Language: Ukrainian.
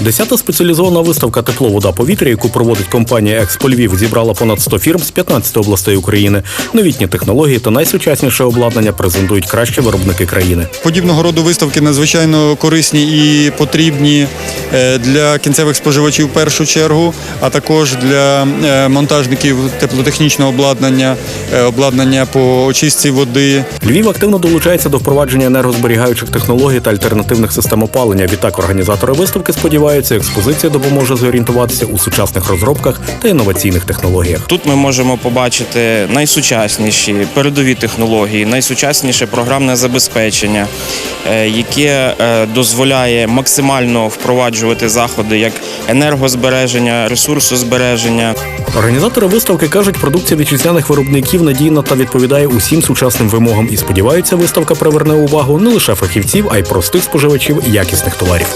Десята спеціалізована виставка Тепло, вода, повітря, яку проводить компанія Експо Львів, зібрала понад 100 фірм з 15 областей України. Новітні технології та найсучасніше обладнання презентують кращі виробники країни. Подібного роду виставки надзвичайно корисні і потрібні для кінцевих споживачів в першу чергу, а також для е, монтажників теплотехнічного обладнання, е, обладнання по очистці води. Львів активно долучається до впровадження енергозберігаючих технологій та альтернативних систем опалення. Відтак організатори виставки сподіваються, експозиція допоможе зорієнтуватися у сучасних розробках та інноваційних технологіях. Тут ми можемо побачити найсучасніші передові технології, найсучасніше програмне забезпечення, е, яке е, дозволяє максимально впроваджувати заходи як енергозбереження, ресурсозбереження. Організатори виставки кажуть, продукція вітчизняних виробників надійна та відповідає усім сучасним вимогам і сподіваються, виставка приверне увагу не лише фахівців, а й простих споживачів якісних товарів.